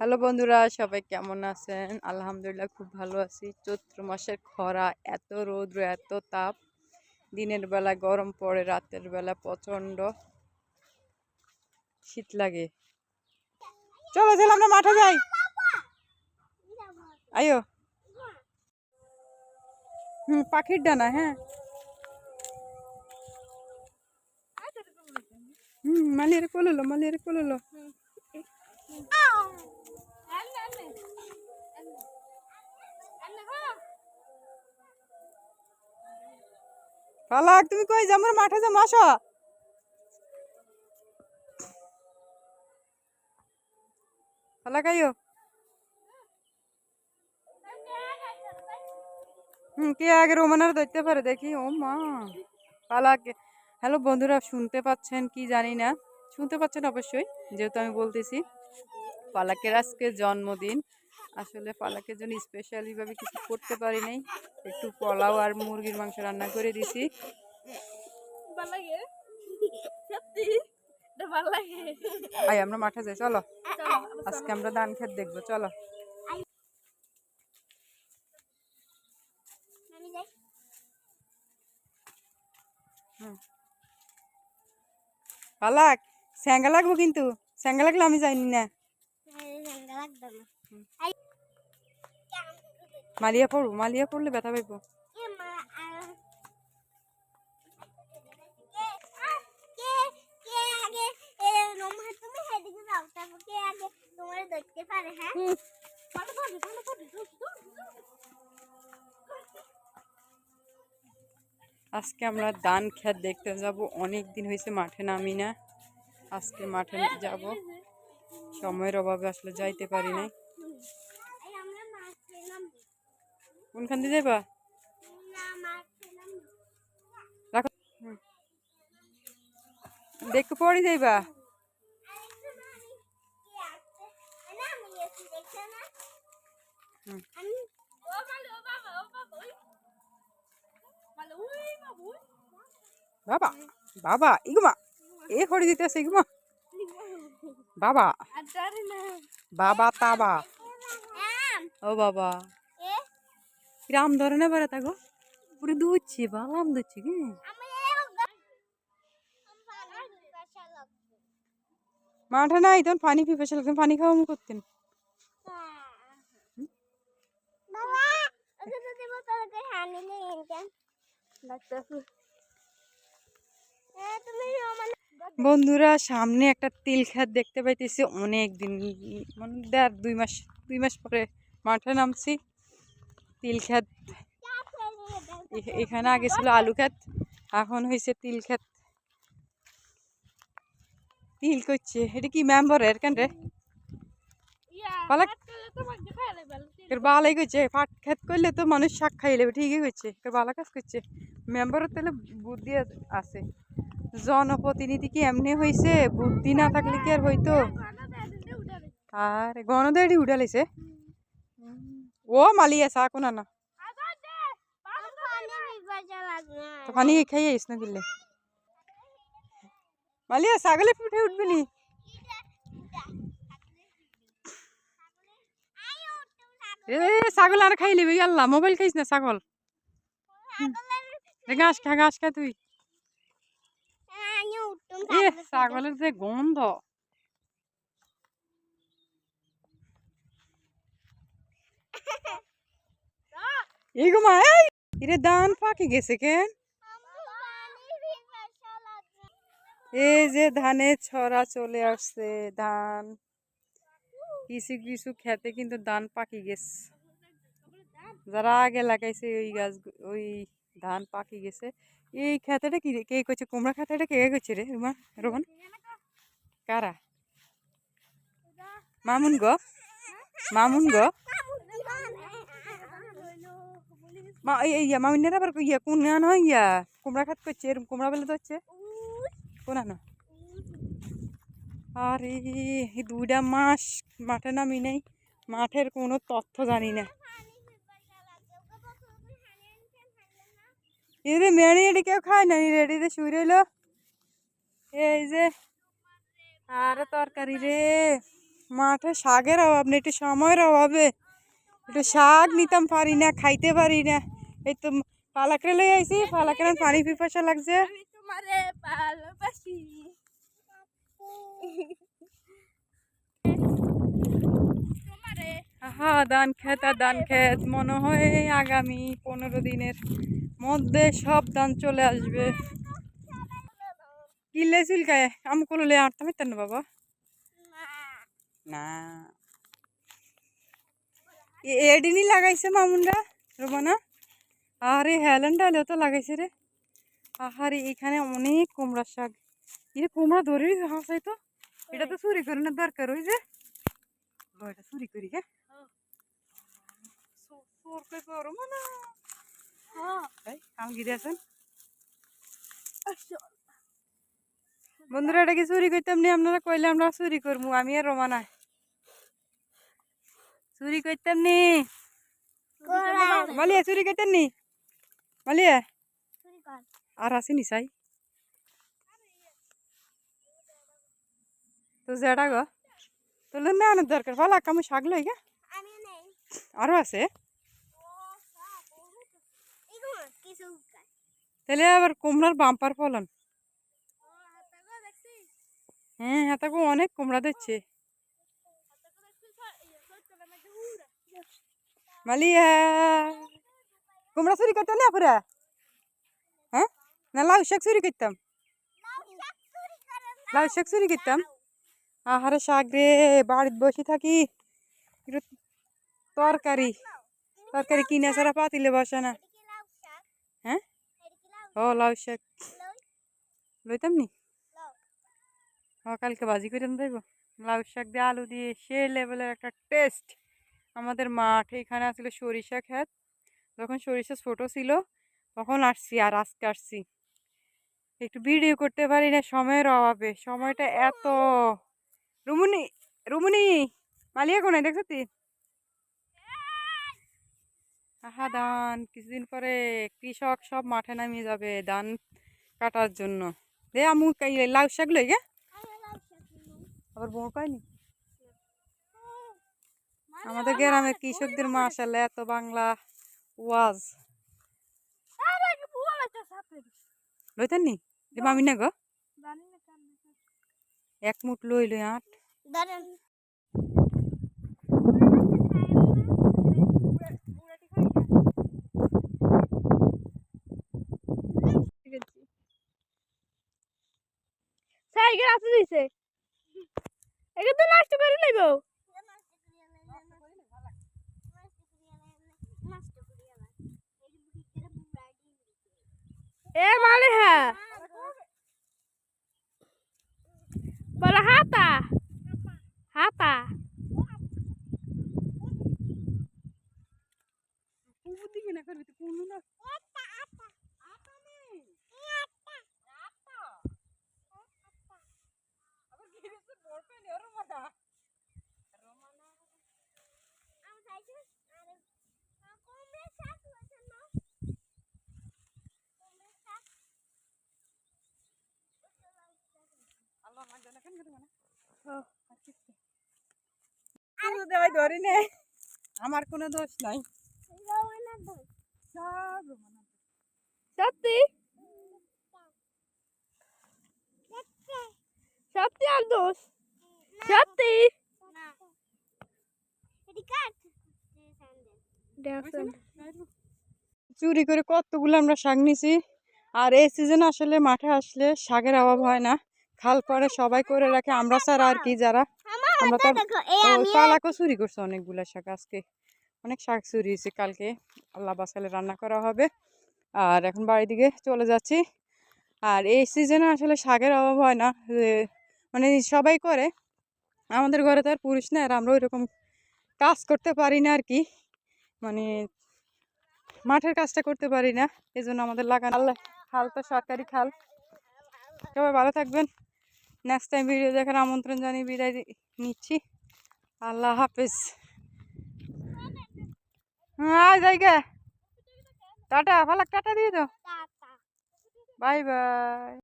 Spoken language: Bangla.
হ্যালো বন্ধুরা, সবাই কেমন আছেন? আলহামদুলিল্লাহ খুব ভালো আছি। চৈত্র মাসের খরা, এত রৌদ্র, এত তাপ। দিনের বেলা গরম পড়ে, রাতের বেলা প্রচণ্ড শীত লাগে। চলো চলো আমরা মাঠে যাই। আয়ো। হুম, পাখির ডানা হ্যাঁ। হুম মালিয়ারে কোললো মালিয়ারে কোললো পালাক তুমি কই যাব মাঠে যাব আসো। পালাক আইও। হুম, কে আগে রোমানার ধরতে পারে? দেখি, ও মা। পালাক হ্যালো, বন্ধুরা, শুনতে পাচ্ছেন কি জানি না? শুনতে পাচ্ছেন অবশ্যই, যেহেতু আমি বলতেছি। পালাকের আজকে জন্মদিন। আসলে পালাকের জন্য স্পেশালিভাবে কিছু করতে পারি নাই। একটু পোলাও আর মুরগির মাংস রান্না করে দিছি। আই আমরা মাঠে যাই চলো। চলো, আজকে আমরা ধান খেত দেখব চলো। পালাক স্যাঙ্গা লাগবো কিন্তু। স্যাঙ্গা লাগলে আমি যাইনি না। মালিয়া পড়ব মালিয়া পড়লে ব্যথা পাইবো। আজকে আমরা ধান খেত দেখতে যাব, অনেক দিন হয়েছে মাঠে নামি না। আজকে মাঠে যাব। সময়ের অভাবে আসলে যাইতে পারি নাই। কোনখান দিয়ে যাবা রাখো। দেখতে পরে যাইবা। বাবা বাবা, ইগুমা, এ করে দিতেছে, ইগুমা। বাবা। বাবা তাবা ও বাবা। এ কিরাম ধরে না বেড়া পুরো দুচ্ছি দুচ্ছি কি আমি গাছা লাগবে মাঠে নাই তখন পানি পিপাসা লাগছে, পানি খাওয়া করতেন। বাবা মানে বন্ধুরা সামনে একটা তিল খেত দেখতে পাইতেছি। অনেক দিন মানে দেড় দুই মাস দুই মাস পরে মাঠে নামছি। তিল খেত এখানে আগে ছিল আলু খেত এখন হয়েছে তিল খেত। তিল করছে এটা কি মেম্বারের কেন রে? বালাই করছে পাট খেত করলে তো মানুষ শাক খাই লেবে ঠিকই করছে বালা কাজ করছে মেম্বারের তাহলে বুদ্ধি আছে। জনপ্রতিনিধি কি এমনি হয়েছে বুদ্ধি না থাকলে কি আর হইতো আর গণদেড়ি উঠালেছে ও মালিয়া চা কোনা না পানি খাইয়ে আইস না গেলে মালিয়া ছাগলে উঠে উঠবি ছাগল আর খাই লিবি আল্লাহ মোবাইল খাইস না ছাগল? ঘাস খা ঘাস খা তুই। ছাগলের যে গন্ধ। এগুমা এই এরে দান পাকি গেছে কেন? এই যে ধানের ছড়া চলে আসছে ধান। কিছু কিছু খেতে কিন্তু ধান পাকি গেছে। যারা আগে লাগাইছে ওই গাছ ওই ধান পাকি গেছে। এই খেতেটা কি? কে করছে? কুমড়া খেতেটা কে করছে রে? রুমা রোহন? কারা? মামুন গো? মামুন গো? মা ইয়া, মামিনের আবার ইয়া, কোন নয় ইয়া? কুমড়া খাত করছে এরকম কুমড়া বেলে হচ্ছে কোন আনো? আরে দুইটা মাস, মাঠে নামি নেই। মাঠের কোনো তথ্য জানি না। এদের মেরে এটি কেউ খায় না রেডিতে শুয়ে রইল এই যে আরে তরকারি রে মাঠে শাকের অভাব নেই একটু সময়ের অভাবে একটু শাক নিতাম পারি না খাইতে পারি না এই তো পালাকরে লই আইছি পালাকরে পানি পিপাসা লাগছে আহা ধান খেত আর ধান খেত মনে হয় আগামী পনেরো দিনের মধ্যে সব ধান চলে আসবে। কিলে চুলকায়? আমি করলে আটতাম না বাবা? না। এডিনি লাগাইছে মামুনরা, রোমানা। আরে হেলেন ডালেও তো লাগাইছে রে। আহারে, এখানে অনেক কুমড়া শাক। এটা কুমড়া ধরে হাসাই তো। এটা তো চুরি করে না দরকার ওই যে। চুরি করি না এই কাম গিয়ে আছেন বন্ধুরা এটা কি চুরি করতাম নি? আপনারা কইলে আমরা চুরি করব আমি আর রোমানা চুরি করতাম নি? মালিয়া চুরি করতেন নি? মালিয়া? আর আসেনি চাই? তো জেডা গো। তোলে না আনার দরকার ভালো কামু শাক লই গে। আমি আরও আছে এগুলো কিছু তাহলে আবার কুমড়ার বাম্পার ফলন? হ্যাঁ হ্যাঁ তাকে অনেক কুমড়া দিচ্ছে। মালিয়া, কুমড়া চুরি করতাম না পুরা? হ্যাঁ? না লাউ শাক চুরি করতাম? লাউ শাক চুরি করতাম? আহারে শাক রে, বাড়িতে বসে থাকি তরকারি। তরকারি কিনে ছাড়া পাতিলে বসে না। হ্যাঁ? ও লাউ শাক। লইতাম নি? ও কালকে বাজি করে দেব লাউ শাক দিয়ে আলু দিয়ে সে লেভেলের একটা টেস্ট আমাদের মাঠ এখানে আসলে সরিষা ক্ষেত। যখন সরিষা ছোট ছিল তখন আসছি আর আজকে আসছি। একটু ভিডিও করতে পারি না সময়ের অভাবে। সময়টা এত। রুমুনি রুমুনি মালিয়া কোনায় দেখছ তুই আহা ধান কিছুদিন পরে কৃষক সব মাঠে নামিয়ে যাবে ধান কাটার জন্য। দে আমু লাউ শাক লই গে আবার বউ কয়নি আমাদের গ্রামের কৃষকদের মাশাল্লাহ এত বাংলা ওয়াজ। লইতেন নি? যে মামি না গো? এক মুঠ লই লই আট। ধরেন সাইকেল আছে দিছে এটা তো নষ্ট করে নেব এ মানে হ্যাঁ বলে হাতা হাতা দিবি না করবি তো কোনো না কোনো দেওয়াই ধরি নে আমার কোনো দোষ নাই। সত্যি? সত্যি আর দোষ? সত্যি? চুরি করে কতগুলো আমরা শাক নিছি আর এই সিজন আসলে মাঠে আসলে শাকের অভাব হয় না। খাল পরে সবাই করে রাখে। আমরা ছাড়া আর কি যারা? আমরা তো পালাকও চুরি করছে অনেকগুলা শাক আজকে। অনেক শাক চুরি হয়েছে কালকে। আল্লাহ বাসালে রান্না করা হবে। আর এখন বাড়ির দিকে চলে যাচ্ছি। আর এই সিজনে আসলে শাকের অভাব হয় না। মানে সবাই করে। আমাদের ঘরে তো আর পুরুষ না আর আমরা ওইরকম কাজ করতে পারি না আর কি। মানে মাঠের কাজটা করতে পারি না। এই জন্য আমাদের লাগানো। আল্লাহ খাল তো সরকারি খাল। সবাই ভালো থাকবেন। নেক্সট টাইম ভিডিও দেখার আমন্ত্রণ জানিয়ে বিদায় নিচ্ছি। আল্লাহ হাফেজ। হ্যাঁ জায়গা। টাটা ভালো টাটা দিয়ে দাও। Bye bye.